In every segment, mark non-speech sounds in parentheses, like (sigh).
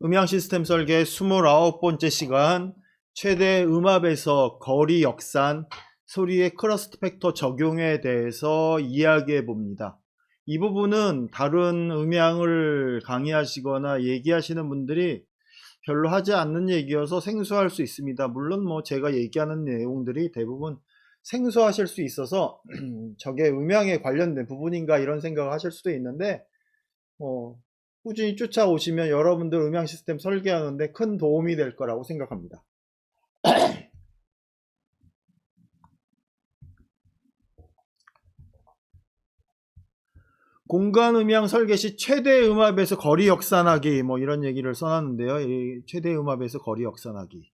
음향 시스템 설계 29번째 시간 최대 음압에서 거리 역산 소리의 크러스트 팩터 적용에 대해서 이야기해 봅니다. 이 부분은 다른 음향을 강의하시거나 얘기하시는 분들이 별로 하지 않는 얘기여서 생소할 수 있습니다. 물론 뭐 제가 얘기하는 내용들이 대부분 생소하실 수 있어서 (clears throat) 저게 음향에 관련된 부분인가 이런 생각을 하실 수도 있는데 뭐 꾸준히 쫓아오시면 여러분들 음향 시스템 설계하는데 큰 도움이 될 거라고 생각합니다. (clears throat) 공간 음향 설계 시 최대 음압에서 거리 역산하기 뭐 이런 얘기를 써놨는데요. 이 최대 음압에서 거리 역산하기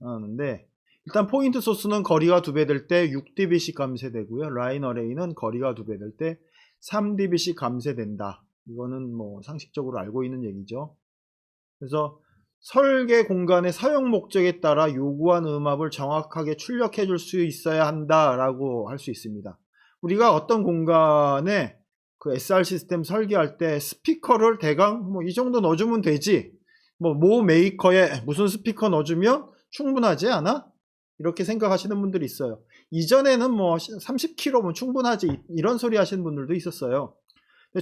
하는데 일단 포인트 소스는 거리가 두 배 될 때 6dB씩 감쇄되고요. 라인 어레이는 거리가 두 배 될 때 3dB씩 감쇄된다. 이거는 뭐 상식적으로 알고 있는 얘기죠. 그래서 설계 공간의 사용 목적에 따라 요구한 음압을 정확하게 출력해 줄 수 있어야 한다라고 할 수 있습니다. 우리가 어떤 공간에 그 SR 시스템 설계할 때 스피커를 대강 뭐 이 정도 넣어주면 되지. 뭐 모 메이커에 무슨 스피커 넣어주면 충분하지 않아? 이렇게 생각하시는 분들이 있어요. 이전에는 뭐 30kg면 충분하지 이런 소리 하시는 분들도 있었어요.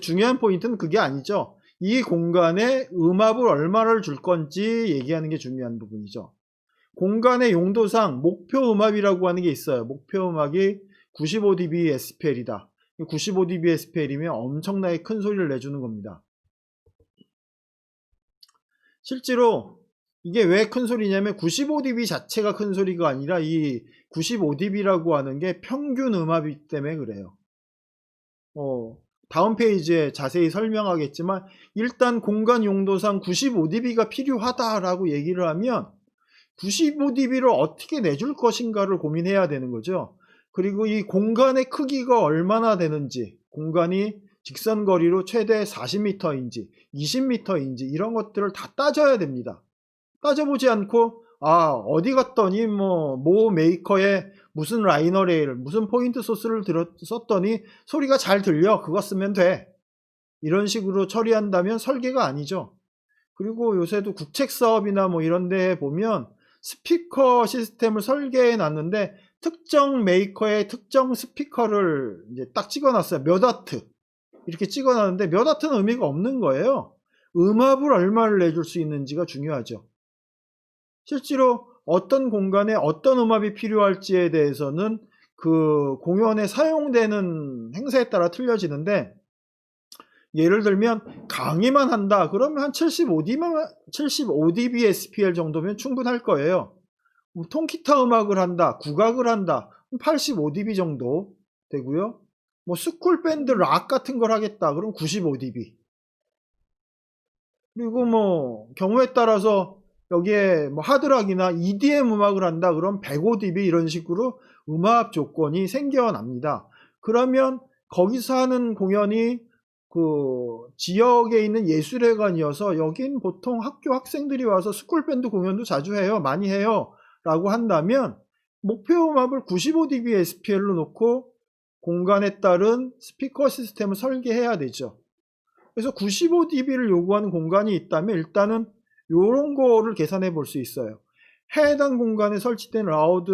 중요한 포인트는 그게 아니죠. 이 공간에 음압을 얼마를 줄 건지 얘기하는 게 중요한 부분이죠. 공간의 용도상 목표 음압이라고 하는 게 있어요. 목표 음압이 95dB SPL이다. 95dB SPL이면 엄청나게 큰 소리를 내주는 겁니다. 실제로 이게 왜 큰 소리냐면 95dB 자체가 큰 소리가 아니라 이 95dB라고 하는 게 평균 음압이기 때문에 그래요. 어, 다음 페이지에 자세히 설명하겠지만 일단 공간 용도상 95dB가 필요하다라고 얘기를 하면 95dB를 어떻게 내줄 것인가를 고민해야 되는 거죠. 그리고 이 공간의 크기가 얼마나 되는지 공간이 직선거리로 최대 40m인지 20m인지 이런 것들을 다 따져야 됩니다. 따져보지 않고 아 어디 갔더니 뭐 모 메이커에 무슨 라이너 레일 무슨 포인트 소스를 들었, 썼더니 소리가 잘 들려. 그거 쓰면 돼. 이런 식으로 처리한다면 설계가 아니죠. 그리고 요새도 국책 사업이나 뭐 이런 데 보면 스피커 시스템을 설계해 놨는데 특정 메이커의 특정 스피커를 이제 딱 찍어 놨어요. 몇 와트. 이렇게 찍어 놨는데 몇 와트는 의미가 없는 거예요. 음압을 얼마를 내줄 수 있는지가 중요하죠 실제로 어떤 공간에 어떤 음압이 필요할지에 대해서는 그 공연에 사용되는 행사에 따라 틀려지는데 예를 들면 강의만 한다 그러면 한 75dB, 75dB SPL 정도면 충분할 거예요. 뭐 통기타 음악을 한다 국악을 한다 85dB 정도 되고요. 뭐 스쿨 밴드 락 같은 걸 하겠다 그럼 95dB 그리고 뭐 경우에 따라서 여기에 뭐 하드락이나 EDM 음악을 한다 그럼 105dB 이런 식으로 음압 조건이 생겨납니다. 그러면 거기서 하는 공연이 그 지역에 있는 예술회관이어서 여긴 보통 학교 학생들이 와서 스쿨밴드 공연도 자주 해요. 많이 해요. 라고 한다면 목표 음압을 95dB SPL로 놓고 공간에 따른 스피커 시스템을 설계해야 되죠. 그래서 95dB를 요구하는 공간이 있다면 일단은 이런 거를 계산해 볼 수 있어요. 해당 공간에 설치된 라우드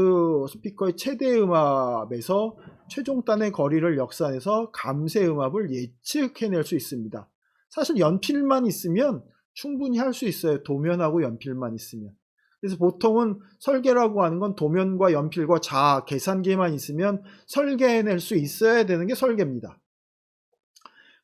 스피커의 최대 음압에서 최종단의 거리를 역산해서 감쇄 음압을 예측해낼 수 있습니다. 사실 연필만 있으면 충분히 할 수 있어요. 도면하고 연필만 있으면. 그래서 보통은 설계라고 하는 건 도면과 연필과 자, 계산기만 있으면 설계해낼 수 있어야 되는 게 설계입니다.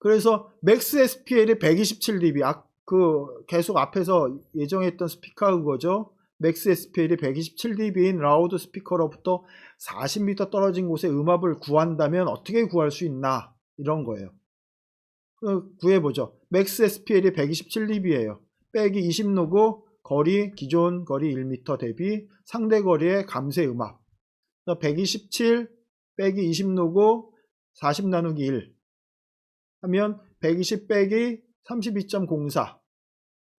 그래서 맥스 SPL이 127dB, 그 계속 앞에서 예정했던 스피커 그거죠. 맥스 SPL이 127dB인 라우드 스피커로부터 40m 떨어진 곳에 음압을 구한다면 어떻게 구할 수 있나 이런 거예요. 구해보죠. 맥스 SPL이 127dB예요. 빼기 20노고 거리 기존 거리 1m 대비 상대 거리의 감쇄 음압 127 빼기 20노고 40 나누기 1 하면 120 빼기 32.04,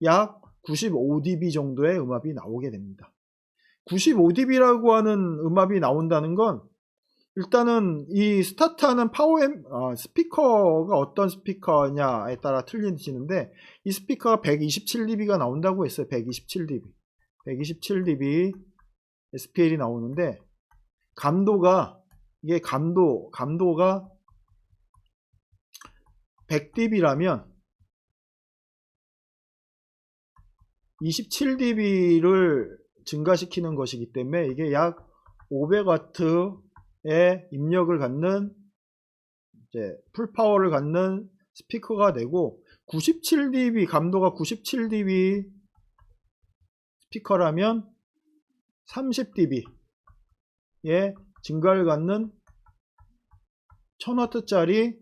약 95dB 정도의 음압이 나오게 됩니다. 95dB라고 하는 음압이 나온다는 건 일단은 이 스타트하는 파워 앰 아, 스피커가 어떤 스피커냐에 따라 틀리지는데 이 스피커가 127dB가 나온다고 했어요. 127dB. 127dB SPL이 나오는데 감도가 이게 감도 감도가 100dB라면 27dB를 증가시키는 것이기 때문에 이게 약 500W의 입력을 갖는 이제 풀파워를 갖는 스피커가 되고 97dB 감도가 97dB 스피커라면 30dB의 증가를 갖는 1000W짜리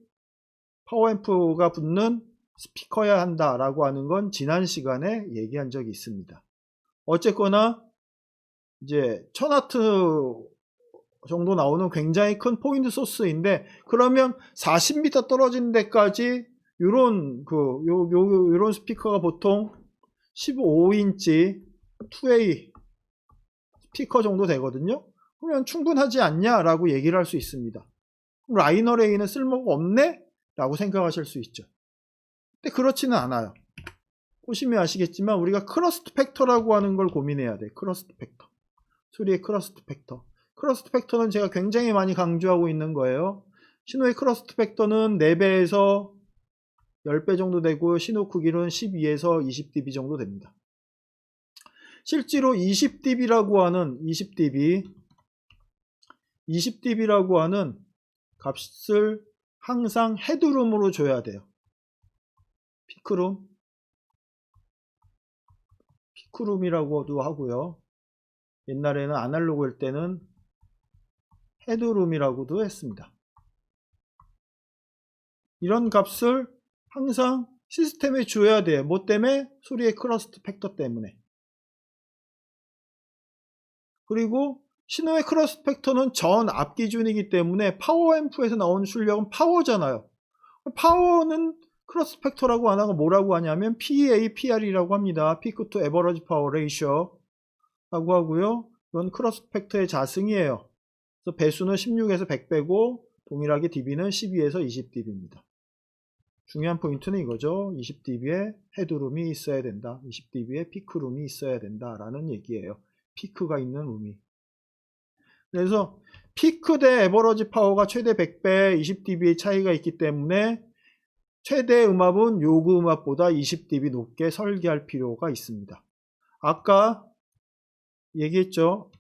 파워앰프가 붙는 스피커야 한다라고 하는 건 지난 시간에 얘기한 적이 있습니다. 어쨌거나 이제 1000W 정도 나오는 굉장히 큰 포인트 소스인데 그러면 40m 떨어진 데까지 요런 그 요, 요, 요런 스피커가 보통 15인치 2A 스피커 정도 되거든요. 그러면 충분하지 않냐라고 얘기를 할 수 있습니다. 라이너 레이는 쓸모가 없네? 라고 생각하실 수 있죠. 근데 그렇지는 않아요. 보시면 아시겠지만 우리가 크러스트 팩터라고 하는 걸 고민해야 돼. 크러스트 팩터. 소리의 크러스트 팩터. 크러스트 팩터는 제가 굉장히 많이 강조하고 있는 거예요. 신호의 크러스트 팩터는 4배에서 10배 정도 되고 신호 크기는 12에서 20dB 정도 됩니다. 실제로 20dB라고 하는 20dB 20dB라고 하는 값을 항상 헤드룸으로 줘야 돼요. 피크룸 피크룸이라고도 하고요. 옛날에는 아날로그일 때는 헤드룸이라고도 했습니다. 이런 값을 항상 시스템에 줘야 돼요. 뭐 때문에? 소리의 크러스트 팩터 때문에. 그리고 신호의 크러스트 팩터는 전 앞 기준이기 때문에 파워 앰프에서 나오는 출력은 파워잖아요. 파워는 크로스 팩터라고 안 하고 뭐라고 하냐면 PA, PR이라고 합니다. 피크 투 에버러지 파워 레이쇼 라고 하고요. 이건 크로스 팩터의 자승이에요. 그래서 배수는 16에서 100 빼고 동일하게 dB는 12에서 20dB입니다. 중요한 포인트는 이거죠. 20dB의 헤드룸이 있어야 된다. 20dB의 피크룸이 있어야 된다라는 얘기예요. 피크가 있는 룸이. 그래서 피크 대 에버러지 파워가 최대 100배 20dB의 차이가 있기 때문에 최대 음압은 요구 음압보다 20dB 높게 설계할 필요가 있습니다. 아까 얘기했죠.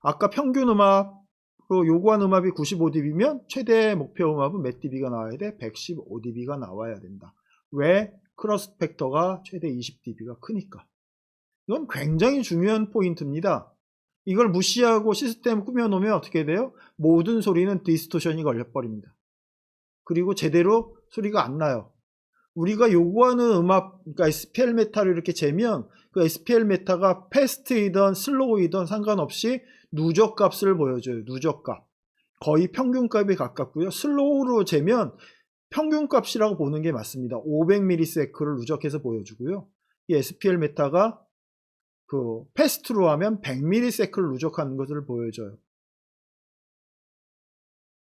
아까 평균 음압으로 요구한 음압이 95dB면 최대 목표 음압은 몇 dB가 나와야 돼? 115dB가 나와야 된다. 왜? 크러스 팩터가 최대 20dB가 크니까. 이건 굉장히 중요한 포인트입니다. 이걸 무시하고 시스템 꾸며놓으면 어떻게 돼요? 모든 소리는 디스토션이 걸려버립니다. 그리고 제대로 소리가 안 나요. 우리가 요구하는 음악, 그러니까 SPL 메타를 이렇게 재면 그 SPL 메타가 패스트이던 슬로우이던 상관없이 누적 값을 보여줘요. 누적 값. 거의 평균 값에 가깝고요. 슬로우로 재면 평균 값이라고 보는 게 맞습니다. 500ms를 누적해서 보여주고요. 이 SPL 메타가 그 패스트로 하면 100ms를 누적하는 것을 보여줘요.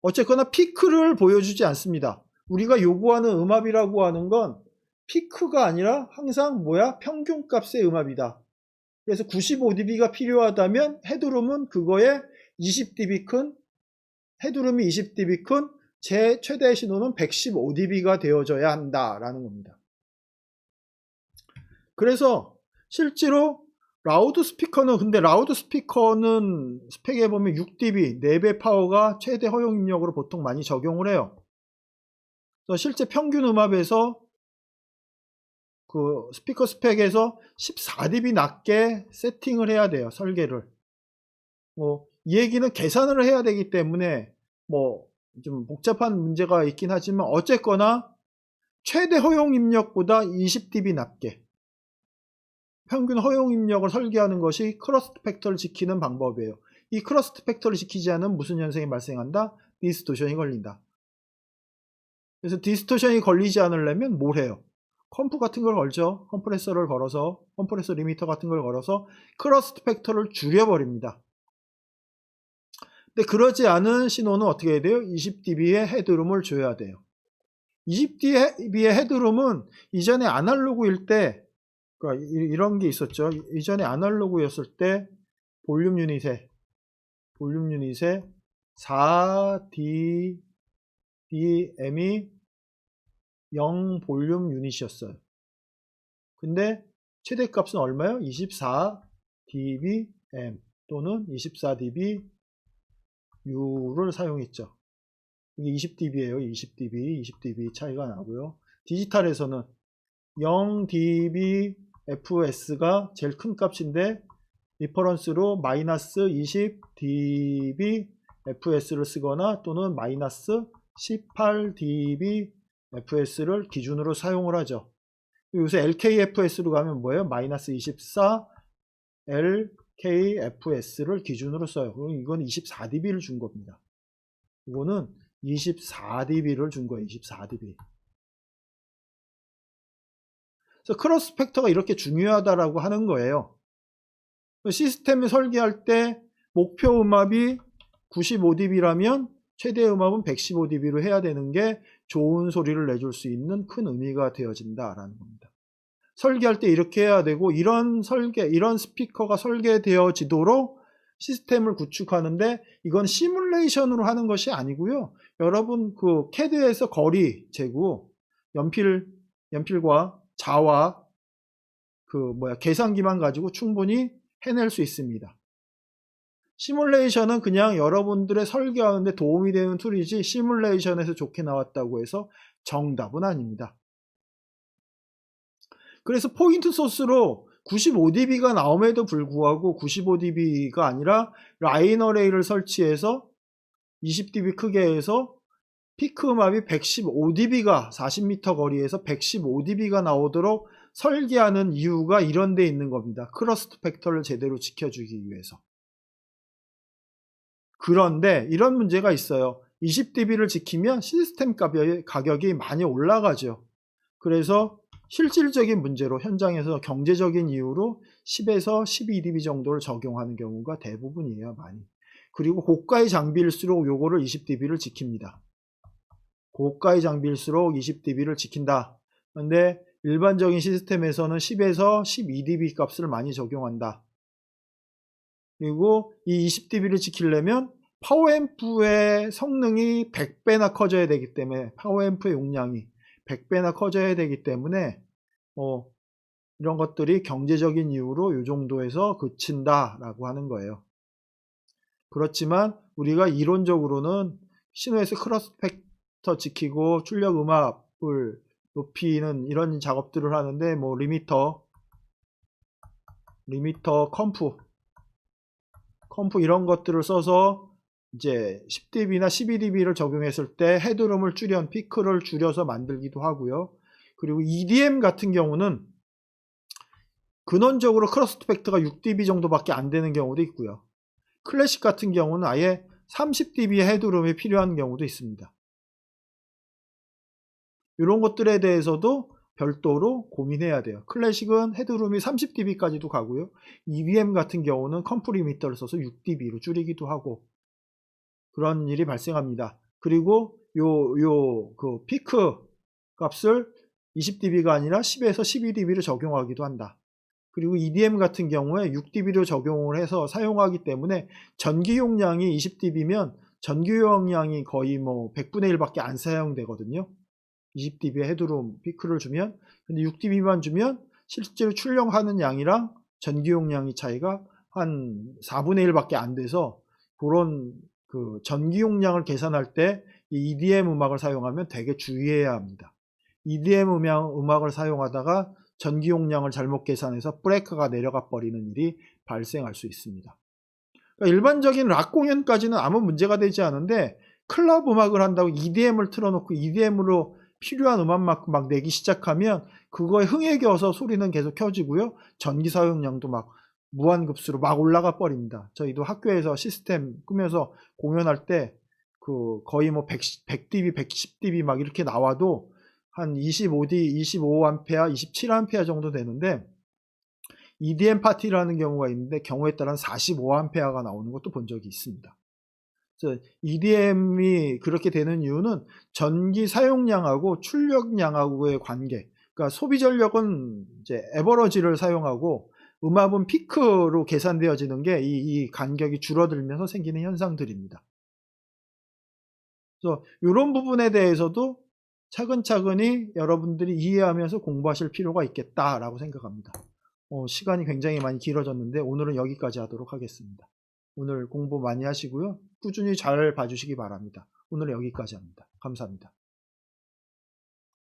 어쨌거나 피크를 보여주지 않습니다. 우리가 요구하는 음압이라고 하는 건 피크가 아니라 항상 뭐야? 평균값의 음압이다. 그래서 95dB가 필요하다면 헤드룸은 그거에 20dB 큰 헤드룸이 20dB 큰 제 최대 신호는 115dB가 되어져야 한다라는 겁니다. 그래서 실제로 라우드 스피커는 근데 라우드 스피커는 스펙에 보면 6dB 4배 파워가 최대 허용 입력으로 보통 많이 적용을 해요. 실제 평균 음압에서 그 스피커 스펙에서 14dB 낮게 세팅을 해야 돼요. 설계를. 뭐 이 얘기는 계산을 해야 되기 때문에 뭐 좀 복잡한 문제가 있긴 하지만 어쨌거나 최대 허용 입력보다 20dB 낮게 평균 허용 입력을 설계하는 것이 크러스트 팩터를 지키는 방법이에요. 이 크러스트 팩터를 지키지 않으면 무슨 현상이 발생한다? 디스토션이 걸린다. 그래서 디스토션이 걸리지 않으려면 뭘 해요? 컴프 같은 걸 걸죠. 컴프레서를 걸어서 컴프레서 리미터 같은 걸 걸어서 크러스트 팩터를 줄여버립니다. 근데 그러지 않은 신호는 어떻게 해야 돼요? 20dB의 헤드룸을 줘야 돼요. 20dB의 헤드룸은 이전에 아날로그일 때 그러니까 이- 이런 게 있었죠. 이전에 아날로그였을 때 볼륨 유닛에 볼륨 유닛에 4dBm 이 0 볼륨 유닛이었어요. 근데 최대값은 얼마요? 24dBm 또는 24dBu를 사용했죠. 이게 20dB예요. 20dB, 20dB 차이가 나고요. 디지털에서는 0dBfs가 제일 큰 값인데 리퍼런스로 마이너스 20dBfs를 쓰거나 또는 마이너스 18dBfs를 기준으로 사용을 하죠. 요새 LKFS로 가면 뭐예요? 마이너스 24 LKFS를 기준으로 써요. 그럼 이건 24dB를 준 겁니다. 이거는 24dB를 준 거예요. 24dB. 그래서 크로스 팩터가 이렇게 중요하다라고 하는 거예요. 시스템을 설계할 때 목표 음압이 95dB라면 최대 음압은 115dB로 해야 되는 게 좋은 소리를 내줄 수 있는 큰 의미가 되어진다라는 겁니다. 설계할 때 이렇게 해야 되고 이런 설계, 이런 스피커가 설계되어지도록 시스템을 구축하는데 이건 시뮬레이션으로 하는 것이 아니고요. 여러분 그 캐드에서 거리 재고 연필 연필과 자와 그 뭐야 계산기만 가지고 충분히 해낼 수 있습니다. 시뮬레이션은 그냥 여러분들의 설계하는데 도움이 되는 툴이지 시뮬레이션에서 좋게 나왔다고 해서 정답은 아닙니다. 그래서 포인트 소스로 95dB가 나옴에도 불구하고 95dB가 아니라 라인 어레이를 설치해서 20dB 크게 해서 피크 음압이 115dB가 40m 거리에서 115dB가 나오도록 설계하는 이유가 이런 데 있는 겁니다. 크러스트 팩터를 제대로 지켜주기 위해서. 그런데 이런 문제가 있어요. 20dB를 지키면 시스템 가격이, 많이 올라가죠. 그래서 실질적인 문제로 현장에서 경제적인 이유로 10에서 12dB 정도를 적용하는 경우가 대부분이에요, 많이. 그리고 고가의 장비일수록 요거를 20dB를 지킵니다. 고가의 장비일수록 20dB를 지킨다. 근데 일반적인 시스템에서는 10에서 12dB 값을 많이 적용한다. 그리고 이 20dB를 지키려면 파워앰프의 성능이 100배나 커져야 되기 때문에 파워앰프의 용량이 100배나 커져야 되기 때문에 어, 이런 것들이 경제적인 이유로 이 정도에서 그친다라고 하는 거예요. 그렇지만 우리가 이론적으로는 신호에서 크로스 팩터 지키고 출력 음압을 높이는 이런 작업들을 하는데 뭐 리미터 리미터 컴프 컴프 이런 것들을 써서 이제 10dB나 12dB를 적용했을 때 헤드룸을 줄여 피크를 줄여서 만들기도 하고요. 그리고 EDM 같은 경우는 근원적으로 크러스트 팩터가 6dB 정도밖에 안 되는 경우도 있고요. 클래식 같은 경우는 아예 30dB의 헤드룸이 필요한 경우도 있습니다. 이런 것들에 대해서도 별도로 고민해야 돼요. 클래식은 헤드룸이 30dB까지도 가고요. EBM 같은 경우는 컴프 리미터를 써서 6dB로 줄이기도 하고 그런 일이 발생합니다. 그리고 요 요 그 피크 값을 20dB가 아니라 10에서 12dB를 적용하기도 한다. 그리고 EDM 같은 경우에 6dB로 적용을 해서 사용하기 때문에 전기 용량이 20dB면 전기 용량이 거의 뭐 100분의 1밖에 안 사용되거든요. 20dB 헤드룸 피크를 주면 근데 6dB만 주면 실제로 출력하는 양이랑 전기 용량이 차이가 한 4분의 1밖에 안 돼서 그런 그 전기 용량을 계산할 때이 EDM 음악을 사용하면 되게 주의해야 합니다. EDM 음악, 음악 을 사용하다가 전기 용량을 잘못 계산해서 브레이크가 내려가 버리는 일이 발생할 수 있습니다. 그러니까 일반적인 락 공연까지는 아무 문제가 되지 않은데 클럽 음악을 한다고 EDM을 틀어놓고 EDM으로 필요한 음악만큼 막 내기 시작하면 그거에 흥에 겨서 소리는 계속 켜지고요. 전기 사용량도 막 무한급수로 막 올라가 버립니다. 저희도 학교에서 시스템 꾸며서 공연할 때 그 거의 뭐 100, 100dB, 110dB 막 이렇게 나와도 한 25D, 25A, 27A 정도 되는데 EDM 파티라는 경우가 있는데 경우에 따라 45A가 나오는 것도 본 적이 있습니다. EDM이 그렇게 되는 이유는 전기 사용량하고 출력량하고의 관계. 그러니까 소비 전력은 이제 에버러지를 사용하고 음압은 피크로 계산되어지는 게 이, 이 간격이 줄어들면서 생기는 현상들입니다. 그래서 이런 부분에 대해서도 차근차근히 여러분들이 이해하면서 공부하실 필요가 있겠다라고 생각합니다. 어, 시간이 굉장히 많이 길어졌는데 오늘은 여기까지 하도록 하겠습니다. 오늘 공부 많이 하시고요. 꾸준히 잘 봐주시기 바랍니다. 오늘 은 여기까지 합니다. 감사합니다.